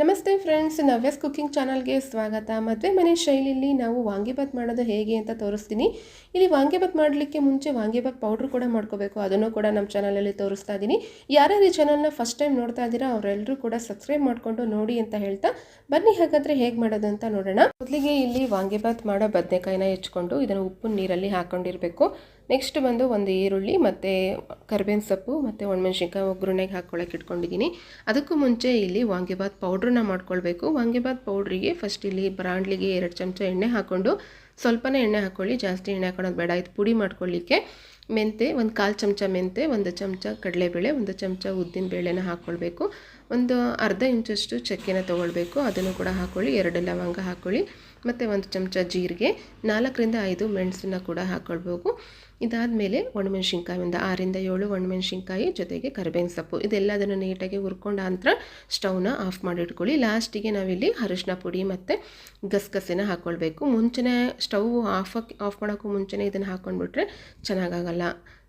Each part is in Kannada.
ನಮಸ್ತೆ ಫ್ರೆಂಡ್ಸ್ ನವ್ಯಸ್ ಕುಕಿಂಗ್ ಚಾನಲ್ಗೆ ಸ್ವಾಗತ. ಮದುವೆ ಮನೆ ಶೈಲಿಯಲ್ಲಿ ನಾವು ವಾಂಗಿಬಾತ್ ಮಾಡೋದು ಹೇಗೆ ಅಂತ ತೋರಿಸ್ತೀನಿ. ಇಲ್ಲಿ ವಾಂಗಿಬಾತ್ ಮಾಡಲಿಕ್ಕೆ ಮುಂಚೆ ವಾಂಗಿಬಾತ್ ಪೌಡ್ರ್ ಕೂಡ ಮಾಡ್ಕೋಬೇಕು. ಅದನ್ನು ಕೂಡ ನಮ್ಮ ಚಾನಲಲ್ಲಿ ತೋರಿಸ್ತಾ ಇದ್ದೀನಿ ಯಾರ್ಯಾರು ಈ ಚಾನಲ್ನ ಫಸ್ಟ್ ಟೈಮ್ ನೋಡ್ತಾ ಇದ್ದೀರಾ, ಅವರೆಲ್ಲರೂ ಕೂಡ ಸಬ್ಸ್ಕ್ರೈಬ್ ಮಾಡಿಕೊಂಡು ನೋಡಿ ಅಂತ ಹೇಳ್ತಾ ಬನ್ನಿ, ಹಾಗಾದರೆ ಹೇಗೆ ಮಾಡೋದು ಅಂತ ನೋಡೋಣ. ಮೊದಲಿಗೆ ಇಲ್ಲಿ ವಾಂಗಿಬಾತ್ ಮಾಡೋ ಬದನೆಕಾಯಿನ ಹೆಚ್ಕೊಂಡು, ಇದನ್ನು ಉಪ್ಪು, ನೀರಲ್ಲಿ ಹಾಕೊಂಡಿರಬೇಕು. ನೆಕ್ಸ್ಟ್ ಬಂದು ಒಂದು ಈರುಳ್ಳಿ ಮತ್ತು ಕರ್ಬೇವಿನ ಸೊಪ್ಪು ಮತ್ತು ಒಣಮೆಣ್ಸಿನ್ಕಾಯಿ ಒಗ್ಗರಣೆಗೆ ಹಾಕ್ಕೊಳ್ಳೋಕೆ ಇಟ್ಕೊಂಡಿದ್ದೀನಿ ಅದಕ್ಕೂ ಮುಂಚೆ ಇಲ್ಲಿ ವಾಂಗಿಬಾತ್ ಪೌಡ್ರನ್ನ ಮಾಡ್ಕೊಳ್ಬೇಕು. ವಾಂಗಿಬಾತ್ ಪೌಡ್ರಿಗೆ ಫಸ್ಟ್ ಇಲ್ಲಿ ಬ್ರಾಂಡ್ಲಿಗೆ ಎರಡು ಚಮಚ ಎಣ್ಣೆ ಹಾಕ್ಕೊಂಡು ಸ್ವಲ್ಪನೇ ಎಣ್ಣೆ ಹಾಕ್ಕೊಳ್ಳಿ ಜಾಸ್ತಿ ಎಣ್ಣೆ ಹಾಕೊಳ್ಳೋದು ಬೇಡ. ಇದು ಪುಡಿ ಮಾಡ್ಕೊಳ್ಳಿಕ್ಕೆ ಮೆಂತೆ, ಒಂದು ಕಾಲು ಚಮಚ ಮೆಂತೆ, ಒಂದು ಚಮಚ ಕಡಲೆಬೇಳೆ, ಒಂದು ಚಮಚ ಉದ್ದಿನ ಬೇಳೆನ ಹಾಕ್ಕೊಳ್ಬೇಕು ಒಂದು ಅರ್ಧ ಇಂಚಷ್ಟು ಚಕ್ಕೆನ ತೊಗೊಳ್ಬೇಕು. ಅದನ್ನು ಕೂಡ ಹಾಕ್ಕೊಳ್ಳಿ ಎರಡು ಲವಂಗ ಹಾಕ್ಕೊಳ್ಳಿ ಮತ್ತು ಒಂದು ಚಮಚ ಜೀರಿಗೆ, ನಾಲ್ಕರಿಂದ ಐದು ಮೆಣಸನ್ನ ಕೂಡ ಹಾಕ್ಕೊಳ್ಬೇಕು ಇದಾದಮೇಲೆ ಒಣಮೆಣ್ಸಿನ್ಕಾಯಿ ಒಂದು ಆರಿಂದ ಏಳು ಒಣಮೆಣ್ಸಿನ್ಕಾಯಿ ಜೊತೆಗೆ ಕರಿಬೇವಿನ ಸೊಪ್ಪು. ಇದೆಲ್ಲದನ್ನು ನೀಟಾಗಿ ಹುರ್ಕೊಂಡ ನಂತರ ಸ್ಟವ್ನ ಆಫ್ ಮಾಡಿ ಇಟ್ಕೊಳ್ಳಿ ಲಾಸ್ಟಿಗೆ ನಾವಿಲ್ಲಿ ಅರಿಶಿನ ಪುಡಿ ಮತ್ತು ಗಸಗಸೆನ ಹಾಕ್ಕೊಳ್ಬೇಕು ಮುಂಚೆನೇ ಸ್ಟವ್ ಆಫ್ ಆಫ್ ಮಾಡೋಕ್ಕೂ ಮುಂಚೆನೇ ಇದನ್ನು ಹಾಕ್ಕೊಂಡ್ಬಿಟ್ರೆ ಚೆನ್ನಾಗಾಗಲ್ಲ.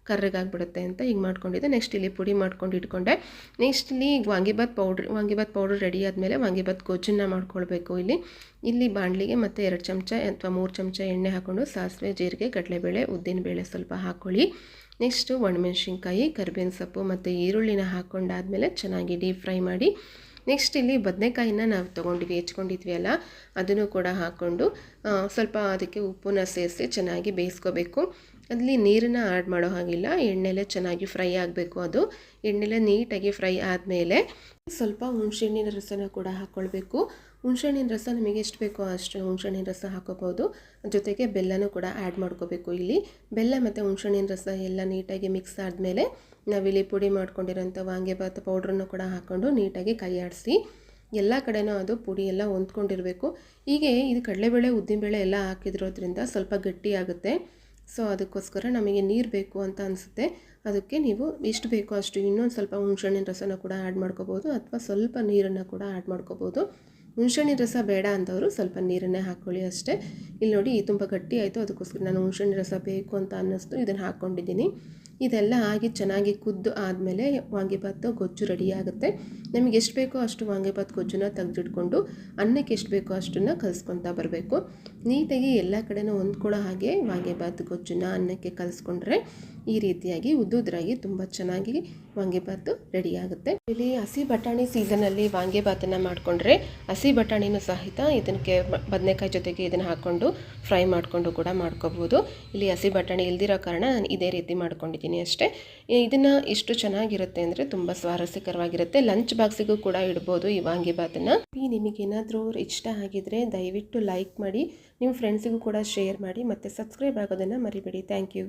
ಕರ್ರಗಾಗ್ಬಿಡುತ್ತೆ ಅಂತ ಹಿಂಗೆ ಮಾಡ್ಕೊಂಡಿದ್ದೆ. ನೆಕ್ಸ್ಟ್ ಇಲ್ಲಿ ಪುಡಿ ಮಾಡ್ಕೊಂಡು ಇಟ್ಕೊಂಡೆ. ನೆಕ್ಸ್ಟ್ ಇಲ್ಲಿ vangibath powder vangibath powder ready ಆದಮೇಲೆ ವಾಂಗಿಬಾತ್ ಗೊಜ್ಜನ್ನ ಮಾಡ್ಕೊಳ್ಬೇಕು ಇಲ್ಲಿ. ಇಲ್ಲಿ ಬಾಣಲಿಗೆ ಮತ್ತು ಎರಡು ಚಮಚ ಅಥವಾ ಮೂರು ಚಮಚ ಎಣ್ಣೆ ಹಾಕ್ಕೊಂಡು ಸಾಸಿವೆ, ಜೀರಿಗೆ, ಕಡಲೆಬೇಳೆ ಉದ್ದಿನಬೇಳೆ ಸ್ವಲ್ಪ ಹಾಕ್ಕೊಳ್ಳಿ ನೆಕ್ಸ್ಟು ಒಣಮೆಣ್ಸಿನ್ಕಾಯಿ, ಕರಿಬೇವಿನ ಸೊಪ್ಪು ಮತ್ತು ಈರುಳ್ಳಿನ ಹಾಕ್ಕೊಂಡಾದಮೇಲೆ ಚೆನ್ನಾಗಿ ಡೀಪ್ ಫ್ರೈ ಮಾಡಿ. ನೆಕ್ಸ್ಟ್ ಇಲ್ಲಿ ಬದನೆಕಾಯಿನ ನಾವು ತೊಗೊಂಡಿವಿ ಹೆಚ್ಕೊಂಡಿದ್ವಿ ಅಲ್ಲ, ಅದನ್ನು ಕೂಡ ಹಾಕ್ಕೊಂಡು ಸ್ವಲ್ಪ ಅದಕ್ಕೆ ಉಪ್ಪನ್ನ ಸೇರಿಸಿ ಚೆನ್ನಾಗಿ ಬೇಯಿಸ್ಕೋಬೇಕು. ಅಲ್ಲಿ ನೀರನ್ನು ಆ್ಯಡ್ ಮಾಡೋ ಹಾಗಿಲ್ಲ. ಎಣ್ಣೆಲೆ ಚೆನ್ನಾಗಿ ಫ್ರೈ ಆಗಬೇಕು ಅದು. ಎಣ್ಣೆಲೆ ನೀಟಾಗಿ ಫ್ರೈ ಆದಮೇಲೆ ಸ್ವಲ್ಪ ಹುಣಸೆಹಣ್ಣಿನ ರಸನ ಕೂಡ ಹಾಕ್ಕೊಳ್ಬೇಕು ಹುಣಸೆಹಣ್ಣಿನ ರಸ ನಿಮಗೆ ಎಷ್ಟು ಬೇಕೋ ಅಷ್ಟು ಹುಣ್ಸೆಹಣ್ಣಿನ ರಸ ಹಾಕೋಬೋದು ಜೊತೆಗೆ ಬೆಲ್ಲನೂ ಕೂಡ ಆ್ಯಡ್ ಮಾಡ್ಕೋಬೇಕು ಇಲ್ಲಿ. ಬೆಲ್ಲ ಮತ್ತು ಹುಣಸೆಹಣ್ಣಿನ ರಸ ಎಲ್ಲ ನೀಟಾಗಿ ಮಿಕ್ಸ್ ಆದಮೇಲೆ ನಾವಿಲ್ಲಿ ಪುಡಿ ಮಾಡ್ಕೊಂಡಿರೋಂಥ ವಾಂಗಿಭಾತ್ ಪೌಡ್ರನ್ನು ಕೂಡ ಹಾಕ್ಕೊಂಡು ನೀಟಾಗಿ ಕೈ ಆಡಿಸಿ ಎಲ್ಲ ಕಡೆನೂ ಅದು ಪುಡಿ ಎಲ್ಲ ಹೊಂದ್ಕೊಂಡಿರಬೇಕು. ಹೀಗೆ ಇದು ಕಡಲೆಬೇಳೆ, ಉದ್ದಿನಬೇಳೆ ಎಲ್ಲ ಹಾಕಿದ್ರೋದ್ರಿಂದ ಸ್ವಲ್ಪ ಗಟ್ಟಿಯಾಗುತ್ತೆ ಸೊ ಅದಕ್ಕೋಸ್ಕರ ನಮಗೆ ನೀರು ಬೇಕು ಅಂತ ಅನಿಸುತ್ತೆ. ಅದಕ್ಕೆ ನೀವು ಎಷ್ಟು ಬೇಕೋ ಅಷ್ಟು ಇನ್ನೊಂದು ಸ್ವಲ್ಪ ಹುಣ್ಸೆಹಣ್ಣಿನ ರಸನ ಕೂಡ ಆ್ಯಡ್ ಮಾಡ್ಕೋಬೋದು ಅಥವಾ ಸ್ವಲ್ಪ ನೀರನ್ನು ಕೂಡ ಆ್ಯಡ್ ಮಾಡ್ಕೋಬೋದು. ಹುಣ್ಸೆಹಣ್ಣಿನ ರಸ ಬೇಡ ಅಂತವರು ಸ್ವಲ್ಪ ನೀರನ್ನೇ ಹಾಕ್ಕೊಳ್ಳಿ ಅಷ್ಟೇ. ಇಲ್ಲಿ ನೋಡಿ ತುಂಬ ಗಟ್ಟಿ ಆಯಿತು. ಅದಕ್ಕೋಸ್ಕರ ನಾನು ಹುಣ್ಸೆಹಣ್ಣಿನ ರಸ ಬೇಕು ಅಂತ ಅನ್ನಿಸ್ತು. ಇದನ್ನು ಹಾಕ್ಕೊಂಡಿದ್ದೀನಿ ಇದೆಲ್ಲ ಆಗಿ ಚೆನ್ನಾಗಿ ಕುದ್ದು ಆದಮೇಲೆ ವಾಂಗಿಭಾತು, ಗೊಜ್ಜು ರೆಡಿಯಾಗುತ್ತೆ ನಮಗೆ ಎಷ್ಟು ಬೇಕೋ ಅಷ್ಟು ವಾಂಗಿಭಾತ್, ಗೊಜ್ಜುನ ತೆಗೆದಿಟ್ಕೊಂಡು ಅನ್ನಕ್ಕೆ ಎಷ್ಟು ಬೇಕೋ ಅಷ್ಟನ್ನು ಕಲಿಸ್ಕೊತಾ ಬರಬೇಕು. ನೀಟಾಗಿ ಎಲ್ಲ ಕಡೆನೂ ಹೊಂದ್ಕೊಳ್ಳೋ ಹಾಗೆ ವಾಂಗಿಭಾತ್, ಗೊಜ್ಜುನ ಅನ್ನಕ್ಕೆ ಕಲಿಸ್ಕೊಂಡ್ರೆ ಈ ರೀತಿಯಾಗಿ ಉದ್ದುದ್ರಾಗಿ ತುಂಬ ಚೆನ್ನಾಗಿ ರೆಡಿ ರೆಡಿಯಾಗುತ್ತೆ ಇಲ್ಲಿ ಹಸಿ ಬಟಾಣಿ ಸೀಸನಲ್ಲಿ ವಾಂಗಿಭಾತನ್ನು ಮಾಡಿಕೊಂಡ್ರೆ ಹಸಿ ಬಟಾಣಿನೂ ಸಹಿತ ಇದಕ್ಕೆ ಬದನೆಕಾಯಿ ಜೊತೆಗೆ ಇದನ್ನು ಹಾಕ್ಕೊಂಡು ಫ್ರೈ ಮಾಡಿಕೊಂಡು ಕೂಡ ಮಾಡ್ಕೋಬೋದು. ಇಲ್ಲಿ ಹಸಿ ಬಟಾಣಿ ಇಲ್ದಿರೋ ಕಾರಣ ನಾನು ಇದೇ ರೀತಿ ಮಾಡ್ಕೊಂಡಿದ್ದೀನಿ ಅಷ್ಟೇ. ಇದನ್ನು ಇಷ್ಟು ಚೆನ್ನಾಗಿರುತ್ತೆ ಅಂದರೆ ತುಂಬ ಸ್ವಾರಸ್ಯಕರವಾಗಿರುತ್ತೆ. ಲಂಚ್ ಬಾಕ್ಸಿಗೂ ಕೂಡ ಇಡ್ಬೋದು ಈ ವಾಂಗಿಭಾತನ್ನು ಈ ನಿಮಗೇನಾದರೂ ಇಷ್ಟ ಆಗಿದ್ರೆ ದಯವಿಟ್ಟು ಲೈಕ್ ಮಾಡಿ ನಿಮ್ಮ ಫ್ರೆಂಡ್ಸಿಗೂ ಕೂಡ ಶೇರ್ ಮಾಡಿ ಮತ್ತು ಸಬ್ಸ್ಕ್ರೈಬ್ ಆಗೋದನ್ನು ಮರಿಬೇಡಿ. Thank you